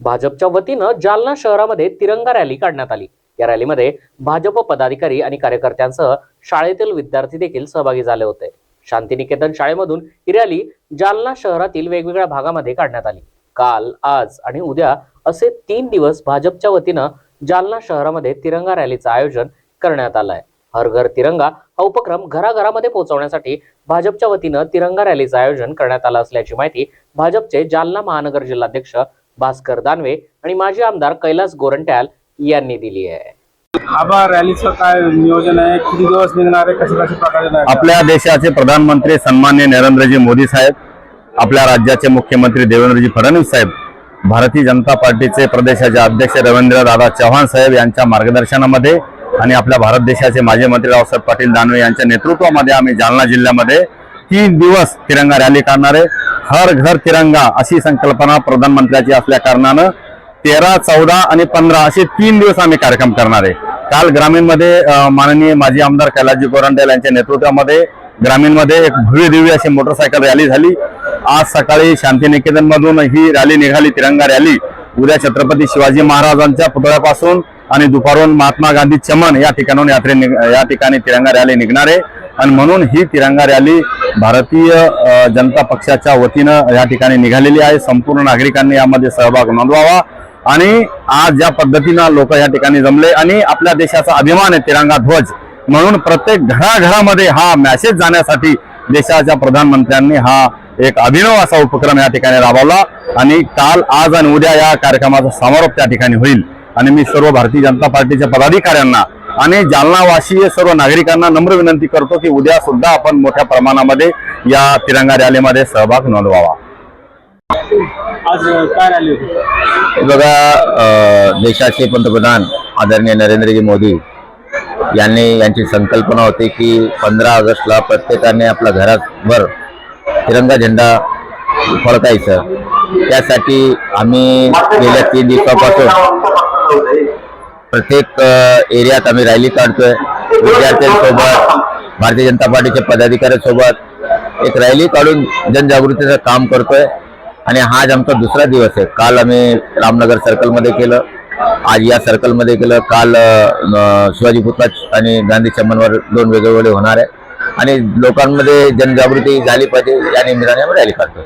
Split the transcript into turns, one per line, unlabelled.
भाजपच्या वतीनं जालना शहरामध्ये तिरंगा रॅली काढण्यात आली. या रॅलीमध्ये भाजप पदाधिकारी आणि कार्यकर्त्यांसह शाळेतील विद्यार्थी देखील सहभागी झाले होते. शांतिनिकेतन शाळेमधून ही रॅली जालना शहरातील वेगवेगळ्या भागामध्ये काढण्यात आली. काल आज आणि उद्या असे तीन दिवस भाजपच्या वतीनं जालना शहरामध्ये तिरंगा रॅलीचं आयोजन करण्यात आलं आहे हर घर तिरंगा हा उपक्रम घराघरामध्ये पोहोचवण्यासाठी भाजपच्या वतीनं तिरंगा रॅलीचं आयोजन करण्यात आलं असल्याची माहिती भाजपचे जालना महानगर जिल्हाध्यक्ष भास्कर दानवे आणि माजी आमदार कैलास गोरंट्याल यांनी दिली आहे.
आबा रॅलीचं काय नियोजन आहे? किती दिवस निघणार आहे? कशा कशा प्रकारे आहे?
आपल्या देशाचे प्रधानमंत्री सन्मान्य नरेंद्रजी मोदी साहेब आपल्या राज्याचे मुख्यमंत्री देवेंद्रजी फडणवीस साहेब भारतीय जनता पार्टीचे प्रदेशाचे अध्यक्ष रवींद्र दादा चव्हाण साहेब यांच्या मार्गदर्शनामध्ये आणि आपल्या भारत देशाचे माजी मंत्री रावसाहेब पाटील दानवे यांच्या नेतृत्वामध्ये आम्ही जालना जिल्ह्यामध्ये तीन दिवस तिरंगा रॅली काढणारे हर घर तिरंगा अशी संकल्पना प्रधानमंत्र्याची असल्या कारणानं तेरा चौदा आणि पंधरा असे तीन दिवस आम्ही कार्यक्रम करणार आहे. काल ग्रामीणमध्ये माननीय माजी आमदार कैलासजी गोरंडेल यांच्या नेतृत्वामध्ये ग्रामीणमध्ये एक भव्य दिव्य अशी मोटरसायकल रॅली झाली. आज सकाळी शांतिनिकेतनमधून ही रॅली निघाली तिरंगा रॅली. उद्या छत्रपती शिवाजी महाराजांच्या पुतळ्यापासून आणि दुपारून महात्मा गांधी चमन या ठिकाणून यात्रे निघ- या ठिकाणी तिरंगा रॅली निघणार आहे. आणि म्हणून ही तिरंगा रॅली भारतीय जनता पक्षाच्या वतीनं या ठिकाणी निघालेली आहे. संपूर्ण नागरिकांनी यामध्ये सहभाग नोंदवावा. आणि आज ज्या पद्धतीनं लोक या ठिकाणी जमले आणि आपल्या देशाचा अभिमान आहे तिरंगा ध्वज म्हणून प्रत्येक घराघरामध्ये हा मॅसेज जाण्यासाठी देशाच्या प्रधानमंत्र्यांनी हा एक अभिनव असा उपक्रम या ठिकाणी राबवला. आणि काल आज आणि उद्या या कार्यक्रमाचा समारोप त्या ठिकाणी होईल. आणि मी सर्व भारतीय जनता पार्टीच्या पदाधिकाऱ्यांना आणि जालना वासीय सर्व नागरिकांना नम्र विनंती करतो की उद्या सुद्धा आपण मोठ्या प्रमाणामध्ये या तिरंगा रॅलीमध्ये सहभाग नोंदवावा.
आज काय रॅली होती?
बघा अ, देशाचे पंतप्रधान आदरणीय नरेंद्रजी मोदी यांनी यांची संकल्पना होती की पंधरा ऑगस्टला प्रत्येकाने आपल्या घरावर तिरंगा झेंडा फडकायचं. त्यासाठी आम्ही गेल्या तीन दिवसापासून प्रत्येक एरियात आम्ही रॅली काढतोय. विद्यार्थ्यांसोबत भारतीय जनता पार्टीच्या पदाधिकाऱ्यांसोबत एक रॅली काढून जनजागृतीचं काम करतोय. आणि हा आज आमचा दुसरा दिवस आहे. काल आम्ही रामनगर सर्कलमध्ये केलं. आज या सर्कलमध्ये केलं. काल शिवाजी पुतळा आणि गांधी चमनवर दोन वेगवेगळे होणार आहे. आणि लोकांमध्ये जनजागृती झाली पाहिजे या निमित्ताने आम्ही रॅली काढतो